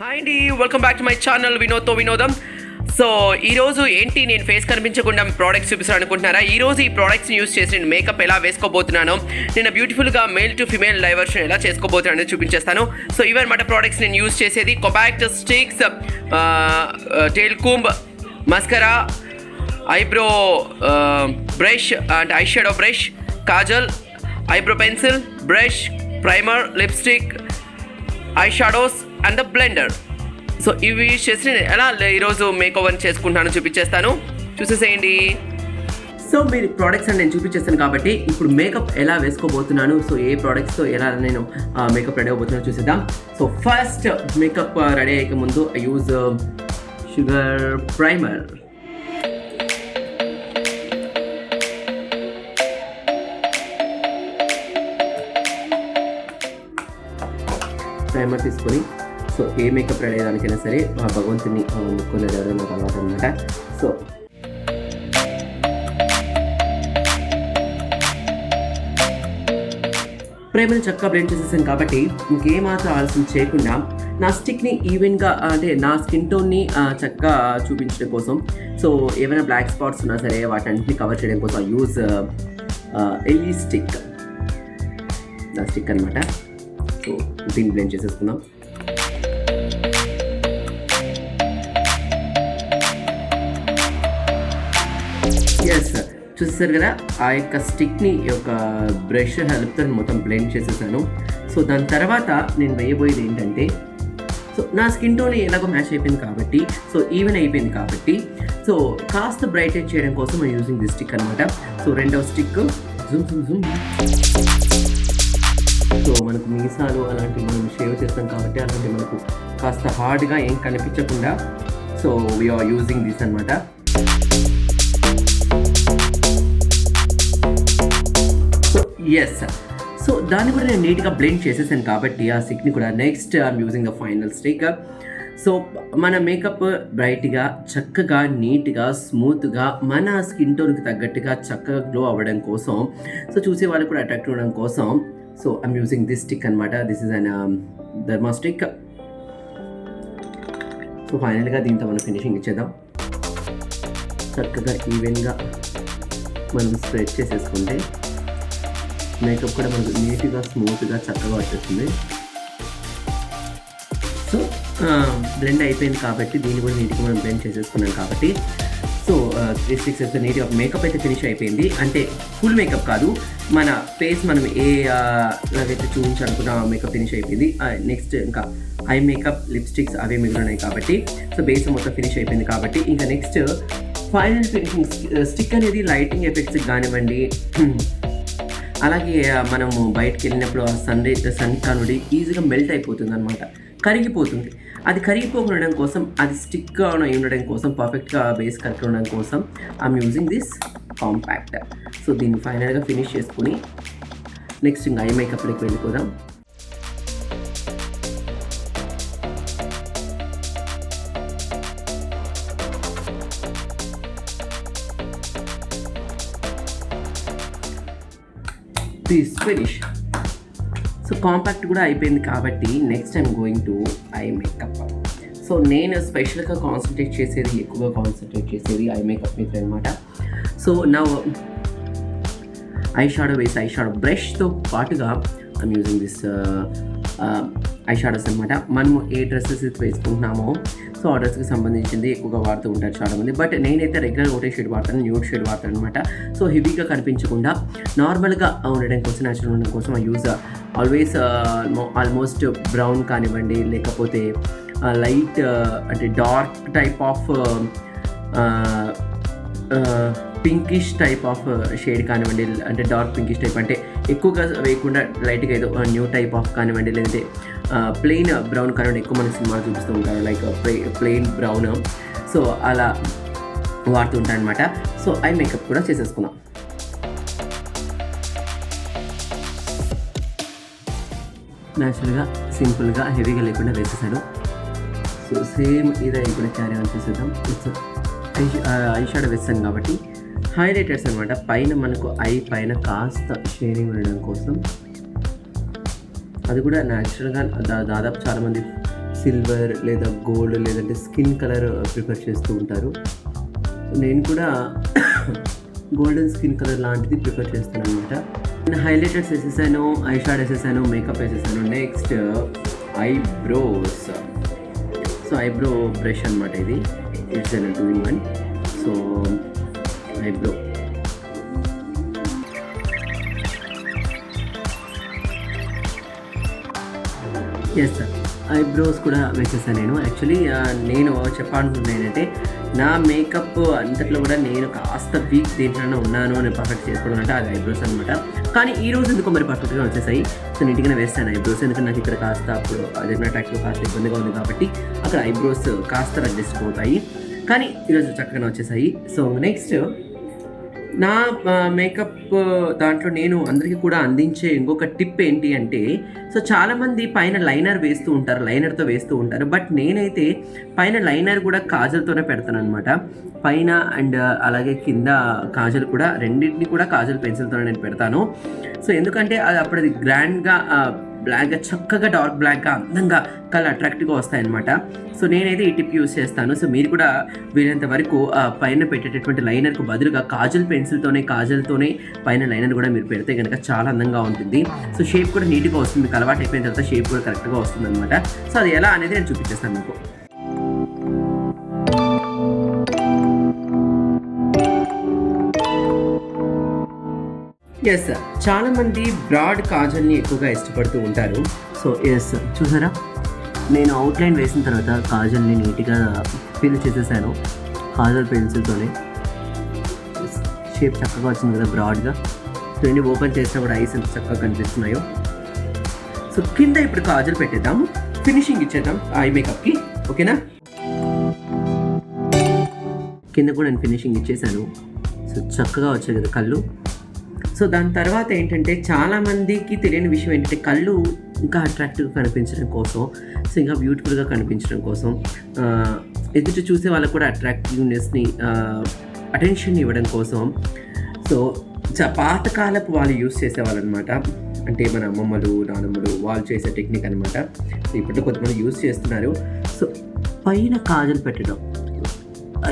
Hi అండి welcome back to my channel వినోద్తో వినోదం so ఈరోజు ఏంటి? నేను ఫేస్ కనిపించకుండా ప్రోడక్ట్స్ చూపిస్తాను అనుకుంటున్నారా? ఈ ఈ ప్రోడక్ట్స్ని యూస్ చేసి నేను మేకప్ ఎలా వేసుకోబోతున్నాను నేను బ్యూటిఫుల్గా మేల్ టు ఫిమేల్ డైవర్షన్ ఎలా చేసుకోబోతున్నాను చూపించేస్తాను. సో ఇవన్నమాట ప్రోడక్ట్స్ నేను యూస్ చేసేది. Compact sticks tail comb mascara eyebrow brush and eye shadow brush kajal eyebrow pencil brush primer lipstick eye shadows and the blender. So ఇవి చేసి నేను ఎలా ఈరోజు మేక్ ఓవర్ చేసుకుంటాను చూపించేస్తాను. చూసేసేయండి. సో మీరు ప్రోడక్ట్స్ అని నేను చూపించేస్తాను కాబట్టి ఇప్పుడు మేకప్ ఎలా వేసుకోబోతున్నాను సో ఏ ప్రోడక్ట్స్తో ఎలా నేను మేకప్ రెడీ అవ్వబోతున్నాను చూసేద్దాం. సో ఫస్ట్ మేకప్ రెడీ అయ్యే ముందు I use sugar primer primer తీసుకొని సో ఏ మేకప్ రెడీ అయ్యేదానికైనా సరే ఆ భగవంతుని ముక్కున్నది ఎవరో నాకు అలవాటు అనమాట సో ప్రేమను చక్కగా బ్లెండ్ చేసేసాను కాబట్టి ఇంకేమాత్రం ఆలస్యం చేయకుండా నా స్టిక్ని ఈవెన్గా అంటే నా స్కిన్ టోన్ని చక్కగా చూపించడం కోసం సో ఏమైనా బ్లాక్ స్పాట్స్ ఉన్నా సరే వాటన్నిటిని కవర్ చేయడం కోసం యూజ్ ఎల్ఈ స్టిక్ నా స్టిక్ అనమాట సో దీన్ని బ్లెండ్ చేసేసుకుందాం. ఎస్ చూసేసారు కదా ఆ యొక్క స్టిక్ని ఈ యొక్క బ్రష్ హెల్ప్తో మొత్తం బ్లెండ్ చేసేసాను. సో దాని తర్వాత నేను వేయబోయేది ఏంటంటే సో నా స్కిన్ టోన్ ఎలాగో మ్యాచ్ అయిపోయింది కాబట్టి సో ఈవెన్ అయిపోయింది కాబట్టి సో కాస్త బ్రైటెడ్ చేయడం కోసం ఐ యూజింగ్ ది స్టిక్ అనమాట సో రెండవ stick zoom zoom zoom so మనకు మీసాలు అలాంటివి మనం షేవ్ చేస్తాం కాబట్టి అలాంటివి మనకు కాస్త హార్డ్గా ఏం కనిపించకుండా so we are using this అనమాట ఎస్ సో దాన్ని కూడా నేను నీట్గా బ్లెండ్ చేసేసాను కాబట్టి ఆ స్టిక్ని కూడా next I'm using the final stick so మన మేకప్ బ్రైట్గా చక్కగా నీట్గా స్మూత్గా మన స్కిన్ టోన్కి తగ్గట్టుగా చక్కగా గ్లో అవ్వడం కోసం సో చూసే వాళ్ళకి కూడా అట్రాక్ట్ అవ్వడం కోసం so I'm using this stick అనమాట this is an derma stick so ఫైనల్గా దీంతో మనం ఫినిషింగ్ ఇచ్చేద్దాం. చక్కగా ఈవెన్గా మనం స్ప్రెడ్ చేసేసుకుంటే మేకప్ కూడా మనకు నీట్గా స్మూత్గా చక్కగా వచ్చేస్తుంది. సో బ్లెండ్ అయిపోయింది కాబట్టి దీన్ని కూడా నీట్గా మనం బ్లెండ్ చేసేసుకున్నాం కాబట్టి. సో త్రీ సిక్స్ అయితే నీట్గా మేకప్ అయితే ఫినిష్ అయిపోయింది. అంటే ఫుల్ మేకప్ కాదు మన ఫేస్ మనం ఏ లాగైతే చూపించాలనుకున్న మేకప్ ఫినిష్ అయిపోయింది. నెక్స్ట్ ఇంకా ఐ మేకప్ లిప్స్టిక్స్ అవే మిగిలినాయి కాబట్టి. సో బేస్ మొత్తం ఫినిష్ అయిపోయింది కాబట్టి. ఇంకా నెక్స్ట్ ఫైనల్ ఫినిషింగ్ స్టిక్ అనేది లైటింగ్ ఎఫెక్ట్స్ కానివ్వండి అలాగే మనము బయటకు వెళ్ళినప్పుడు ఆ సన్ రే సన్ కానుడి ఈజీగా మెల్ట్ అయిపోతుంది అనమాట కరిగిపోతుంది. అది కరిగిపోకుండా కోసం అది స్టిక్గా ఉండడం కోసం పర్ఫెక్ట్గా బేస్ కరెక్ట్ ఉండడం కోసం I'm using this compact. So దీన్ని ఫైనల్గా ఫినిష్ చేసుకుని నెక్స్ట్ ఇంకా ఐ మేకప్లోకి వెళ్ళిపోదాం. దిస్ ఫినిష్ సో కాంపాక్ట్ కూడా అయిపోయింది కాబట్టి next I'm going to eye makeup so నేను స్పెషల్గా కాన్సన్ట్రేట్ చేసేది ఎక్కువగా కాన్సన్ట్రేట్ చేసేది ఐ మేకప్ మీద అనమాట సో నా ఐ షాడో వేసి ఐ షాడో బ్రష్తో పాటుగా I'm using this eye shadows అనమాట మనము ఏ డ్రెస్సెస్ అయితే వేసుకుంటున్నామో సో ఆర్డర్స్కి సంబంధించింది ఎక్కువగా వాడుతూ ఉంటారు చాలామంది. బట్ నేనైతే రెగ్యులర్ ఒకటే షేడ్ వాడతాను న్యూడ్ షేడ్ వాడతాను అనమాట సో హెవీగా కనిపించకుండా నార్మల్గా ఉండడం కోసం న్యాచురల్ ఉండడం కోసం I use always almost brown కానివ్వండి లేకపోతే uh, లైట్ uh, అంటే dark type of pinkish type of shade కానివ్వండి అంటే డార్క్ పింకిష్ టైప్ అంటే ఎక్కువగా వేయకుండా లైట్గా ఏదో న్యూ టైప్ ఆఫ్ కానివ్వండి లేదంటే ప్లెయిన్ బ్రౌన్ కలర్ ఎక్కువ మన సినిమాలు చూపిస్తూ ఉంటారు. లైక్ ప్లెయిన్ బ్రౌన్ సో అలా వాడుతూ ఉంటాను అనమాట సో ఐ మేకప్ కూడా చేసేసుకున్నాం న్యాచురల్గా సింపుల్గా హెవీగా లేకుండా వేసేసాను. సో సేమ్ ఇదే కూడా క్యారీ ఆన్ చేసేద్దాం. ఐ షాడో uh, వేస్తాను కాబట్టి. హైలైటర్స్ అనమాట పైన మనకు ఐ పైన కాస్త షేడింగ్ ఉండడం కోసం అది కూడా న్యాచురల్గా దా దాదాపు చాలామంది సిల్వర్ లేదా గోల్డ్ లేదంటే స్కిన్ కలర్ ప్రిఫర్ చేస్తూ ఉంటారు. నేను కూడా గోల్డెన్ స్కిన్ కలర్ లాంటిది ప్రిఫర్ చేస్తాను అనమాట నేను హైలైటర్స్ వేసేసాను ఐ షాడ్ వేసేసాను మేకప్ వేసేసాను next eyebrows so eyebrow brush అనమాట ఇది. It's an two in one so eyebrow yes sir eyebrows కూడా వేసేసాను నేను. యాక్చువల్లీ నేను చెప్పాలనుకుంటున్నాను ఏంటంటే నా మేకప్ అంతట్లో కూడా నేను కాస్త వీక్ దేంట్లోనే ఉన్నాను అని పర్ఫెక్ట్ చేసుకోవడం అంటే అది ఐబ్రోస్ అనమాట కానీ ఈ రోజు ఎందుకో మరి పర్ఫెక్ట్గా వచ్చేసాయి. సో నీట్గానే వేస్తాను ఐబ్రోస్ ఎందుకంటే నాకు ఇక్కడ కాస్త అప్పుడు అదే కాస్త ఇబ్బందిగా ఉంది కాబట్టి అక్కడ ఐబ్రోస్ కాస్త రద్దు పోతాయి కానీ ఈరోజు చక్కగా వచ్చేసాయి. సో నెక్స్ట్ నా మేకప్ దాంట్లో నేను అందరికీ కూడా అందించే ఇంకొక టిప్ ఏంటి అంటే సో చాలామంది పైన లైనర్ వేస్తూ ఉంటారు లైనర్తో వేస్తూ ఉంటారు బట్ నేనైతే పైన లైనర్ కూడా కాజల్తోనే పెడతాను అనమాట పైన అండ్ అలాగే కింద కాజల్ కూడా రెండింటిని కూడా కాజల్ పెన్సిల్తోనే నేను పెడతాను. సో ఎందుకంటే అది అప్పుడు అది గ్రాండ్గా బ్లాక్గా చక్కగా డార్క్ బ్లాక్గా అందంగా కలర్ అట్రాక్టివ్గా వస్తాయన్నమాట. సో నేనైతే ఈ టిప్ యూస్ చేస్తాను. సో మీరు కూడా వీలైనంత వరకు పైన పెట్టేటటువంటి లైనర్కు బదులుగా కాజల్ పెన్సిల్తోనే కాజల్తోనే పైన లైనర్ కూడా మీరు పెడితే కనుక చాలా అందంగా ఉంటుంది. సో షేప్ కూడా నీట్గా వస్తుంది. మీకు అలవాటు అయిపోయిన తర్వాత షేప్ కూడా కరెక్ట్గా వస్తుంది అనమాట సో అది ఎలా అనేది నేను చూపించేస్తాను మీకు. ఎస్ చాలా మంది బ్రాడ్ కాజల్ని ఎక్కువగా ఇష్టపడుతూ ఉంటారు. సో ఎస్ చూసారా? నేను అవుట్లైన్ వేసిన తర్వాత కాజల్ని నీట్గా ఫిల్ చేసేసాను. కాజల్ పెన్సిల్తోనే షేప్ చక్కగా వచ్చింది కదా బ్రాడ్గా. సో ఇన్ని ఓపెన్ చేసినా కూడా ఐస్ ఎంత చక్కగా కనిపిస్తున్నాయో. సో కింద ఇప్పుడు కాజల్ పెట్టేద్దాం ఫినిషింగ్ ఇచ్చేద్దాం ఐ మేకప్కి ఓకేనా కింద కూడా నేను ఫినిషింగ్ ఇచ్చేసాను. సో చక్కగా వచ్చాయి కదా కళ్ళు. సో దాని తర్వాత ఏంటంటే చాలామందికి తెలియని విషయం ఏంటంటే కళ్ళు ఇంకా అట్రాక్టివ్గా కనిపించడం కోసం సో ఇంకా బ్యూటిఫుల్గా కనిపించడం కోసం ఎదుటి చూసే వాళ్ళకు కూడా అట్రాక్టివ్నెస్ని అటెన్షన్ ఇవ్వడం కోసం. సో చ పాతకాలపు వాళ్ళు యూస్ చేసేవాళ్ళు అనమాట అంటే మన అమ్మమ్మలు నానమ్మలు వాళ్ళు చేసే టెక్నిక్ అనమాట. సో ఇప్పట్లో కొంతమంది యూస్ చేస్తున్నారు. సో పైన కాజల్ పెట్టడం.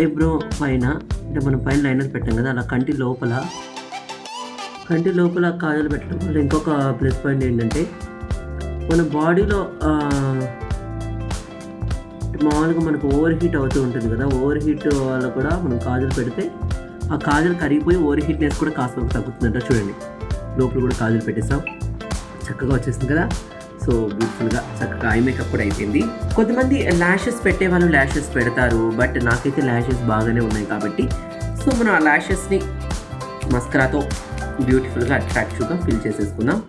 ఐబ్రో పైన అంటే మనం పైన లైనర్ పెట్టాం కదా అలా కంటి లోపల కంటి లోపల కాజలు పెట్టడం వల్ల ఇంకొక ప్లస్ పాయింట్ ఏంటంటే మన బాడీలో మామూలుగా మనకు ఓవర్ హీట్ అవుతూ ఉంటుంది కదా ఓవర్ హీట్ వల్ల కూడా మనం కాజలు పెడితే ఆ కాజలు కరిగిపోయి ఓవర్ హీట్నెస్ కూడా కాస్త తగ్గుతుందంట చూడండి. లోపల కూడా కాజలు పెట్టేస్తాం చక్కగా వచ్చేస్తుంది కదా. సో బ్యూటిఫుల్గా చక్కగా ఐ మేకప్ కూడా అయిపోయింది. కొంతమంది ల్యాషెస్ పెట్టే వాళ్ళు ల్యాషెస్ పెడతారు బట్ నాకైతే ల్యాషెస్ బాగానే ఉన్నాయి కాబట్టి సో మనం ఆ ల్యాషెస్ని మస్కరాతో బ్యూటిఫుల్గా అట్రాక్టివ్గా ఫిల్ చేసేసుకుందాం.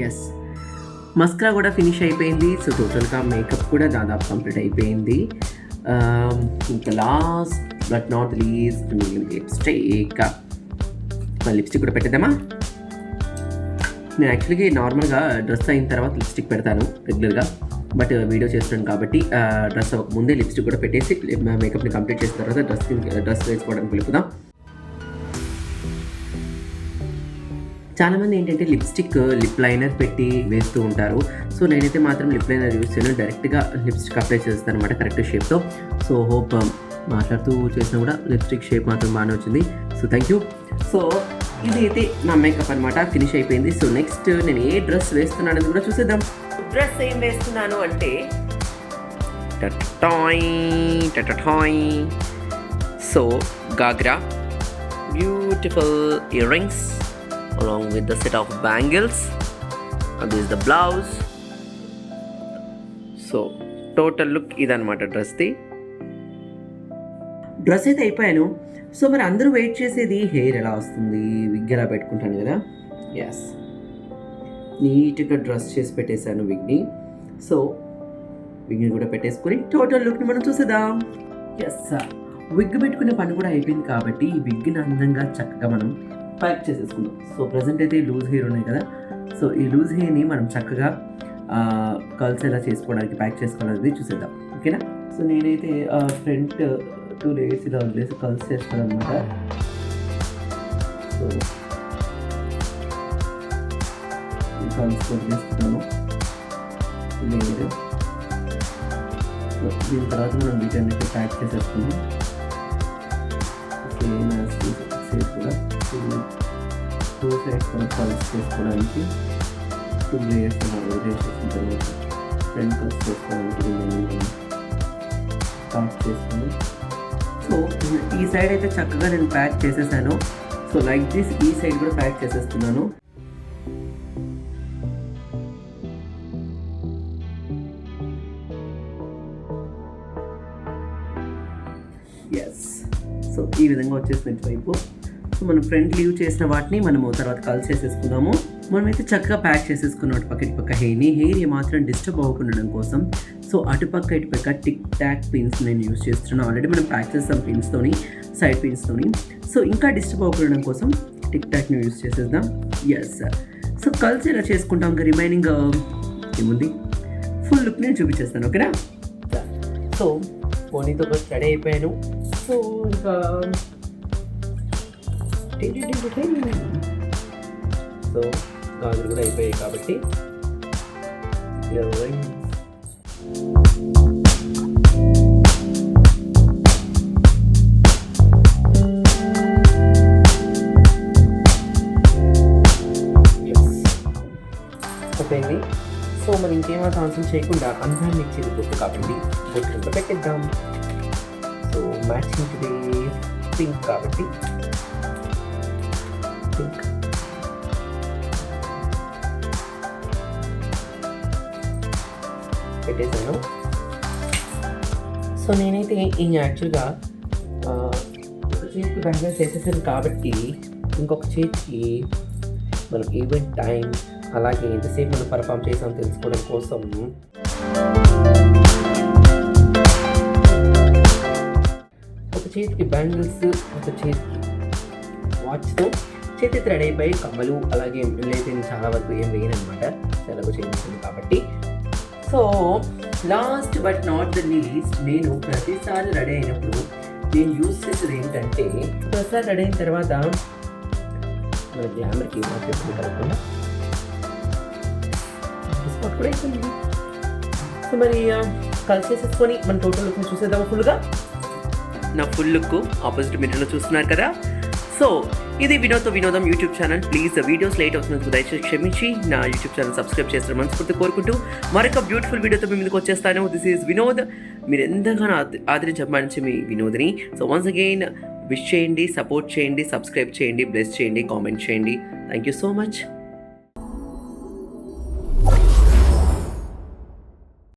ఎస్ మస్కరా కూడా ఫినిష్ అయిపోయింది. సో టోటల్గా మేకప్ కూడా దాదాపు కంప్లీట్ అయిపోయింది. Um, ఇంకా last but not least lipstick lipstick కూడా పెట్టేద్దామా? నేను యాక్చువల్గా నార్మల్గా డ్రెస్ అయిన తర్వాత లిప్స్టిక్ పెడతాను రెగ్యులర్గా బట్ వీడియో చేస్తున్నాను కాబట్టి డ్రెస్ ముందే లిప్స్టిక్ కూడా పెట్టేసి మేకప్ని కంప్లీట్ చేసిన తర్వాత డ్రెస్ డ్రెస్ వేసుకోవడానికి పిలుపుదాం చాలామంది ఏంటంటే లిప్స్టిక్ లిప్ లైనర్ పెట్టి వేస్తూ ఉంటారు. సో నేనైతే మాత్రం లిప్ లైనర్ యూస్ చేయను. డైరెక్ట్గా లిప్స్టిక్ అప్లై చేస్తాను అనమాట కరెక్ట్ షేప్తో. సో హోప్ మాట్లాడుతూ చేసినా కూడా లిప్స్టిక్ షేప్ మాత్రం బాగానే వచ్చింది. సో థ్యాంక్ యూ సో ఇది అయితే నా మేకప్ అనమాట ఫినిష్ అయిపోయింది. సో నెక్స్ట్ నేను ఏ డ్రెస్ వేస్తున్నానని కూడా చూసేద్దాం. డ్రెస్ ఏం వేస్తున్నాను అంటే so ghagra beautiful earrings with the set of bangles. And this is the blouse. So total look ఇదనమాట డ్రెస్ది డ్రెస్ అయితే అయిపోయాను. సో మరి అందరూ వెయిట్ చేసేది హెయిర్ ఎలా వస్తుంది? విగ్ ఎలా పెట్టుకుంటాను కదా? ఎస్ నీట్గా డ్రెస్ చేసి పెట్టేశాను విగ్ని. సో విగ్ని కూడా పెట్టేసుకొని టోటల్ లుక్ని మనం చూసేద్దాం. ఎస్ సార్ విగ్ పెట్టుకునే పని కూడా అయిపోయింది కాబట్టి ఈ విగ్ని అందంగా చక్కగా మనం ప్యాక్ చేసేసుకుందాం. సో ప్రజెంట్ అయితే లూజ్ హెయిర్ ఉన్నాయి కదా? సో ఈ లూజ్ హెయిర్ని మనం చక్కగా కల్స్ ఎలా చేసుకోవడానికి ప్యాక్ చేసుకోవాలనేది చూసేద్దాం. ఓకేనా సో నేనైతే ఫ్రంట్ టూ లేయర్స్ ఇలా వదిలేసి కల్స్ చేస్తాను అనమాట సో కలుసుకొని చేస్తున్నాను లేదు దీని తర్వాత మనం వీటన్నిటి ప్యాక్ చేసేసుకున్నాం సేమ్ సేమ్ కూడా. టూ సైడ్స్ మనం కలర్స్ చేసుకోవడానికి టూ లేయర్స్ మనం చేసేసిన తర్వాత ఫ్రంట్ కలర్స్ చేసుకోవడానికి రిమైనింగ్ ప్యాక్ చేసుకుని సో ఈ సైడ్ అయితే చక్కగా నేను ప్యాక్ చేసేసాను. సో లైక్ దిస్ ఈ సైడ్ కూడా ప్యాక్ చేసేస్తున్నాను. ఎస్ సో ఈ విధంగా వచ్చేసింది వైపు సో మనం ఫ్రంట్ లీవ్ చేసిన వాటిని మనము తర్వాత కలిసి చేసేసుకుందాము మనమైతే చక్కగా ప్యాక్ చేసేసుకున్నాం అటు పక్క ఇటు పక్క హెయిర్ని. హెయిర్ ఏమాత్రం డిస్టర్బ్ అవ్వకుండడం కోసం సో అటుపక్క ఇటుపక్క టిక్ టాక్ పిన్స్ నేను యూస్ చేస్తున్నాను. ఆల్రెడీ మనం ప్యాక్ చేస్తాం పిన్స్తోని సైడ్ పిన్స్తోని సో ఇంకా డిస్టర్బ్ అవ్వకుండడం కోసం టిక్ టాక్ని యూస్ చేసేద్దాం. ఎస్ సో కలిసి ఇలా చేసుకుంటాం ఇంకా రిమైనింగ్ ఏముంది? ఫుల్ లుక్ నేను చూపించేస్తాను ఓకేనా సో పోనీతో రెడీ అయిపోయాను. సో ఇంకా సో గాజులు కూడా అయిపోయాయి కాబట్టి earrings. అయిపోయింది సో మరి ఇంకేమో ఆన్సర్ చేయకుండా అందాన్ని ఇచ్చేది బొట్టు కాబట్టి బొట్టు ఎంత పెట్టిద్దాం సో మ్యాచింగ్ టుడే పింక్ కాబట్టి పింక్ పెట్టేశాను. సో నేనైతే ఈ యాక్చువల్గా ఒక చేతికి బ్యాంగిల్స్ వేసేసాను కాబట్టి ఇంకొక చేతికి మనం ఈవెంట్ టైం అలాగే ఎంతసేపు మనం పర్ఫామ్ చేసామో తెలుసుకోవడం కోసం ఒక చేతికి బ్యాంగిల్స్ ఒక చేతికి వాచ్తో చేతి రెడీ అయిపోయి కమ్మలు అలాగే లేతే చాలా వరకు ఏం వేయను అనమాట సెలవు చేయించింది కాబట్టి so last but not the least నేను ప్రతిసారి రెడీ అయినప్పుడు నేను యూజ్ చేసేది ఏంటంటే ప్రతిసారి రెడీ అయిన తర్వాత మన గ్లామర్కి మాత్రం కలగకుండా స్పాట్ కూడా అయిపోయింది సో మరి కలిసి చేసేసుకొని మన టోటల్ లుక్ని చూసేద్దాం ఫుల్గా నా ఫుల్ లుక్ ఆపోజిట్ మీటర్లో చూస్తున్నారు కదా. సో ఇది వినోద్ వినోదం YouTube channel. Please videos late అవుతున్నందుకు దయచేసి క్షమించి. నా యూట్యూబ్ ఛానల్ సబ్స్క్రైబ్ చేస్తారు మనస్ఫూర్తి కోరుకుంటూ మరొక బ్యూటిఫుల్ వీడియోతో మీ ముందుకు వచ్చేస్తాను. దిస్ ఈజ్ వినోద్ మీరు ఎంతగానో ఆదరించి ఆదరించమని మీ వినోద్ని. సో వన్స్ అగైన్ విష్ చేయండి సపోర్ట్ చేయండి సబ్స్క్రైబ్ చేయండి బ్లెస్ చేయండి కామెంట్ చేయండి. Thank you so much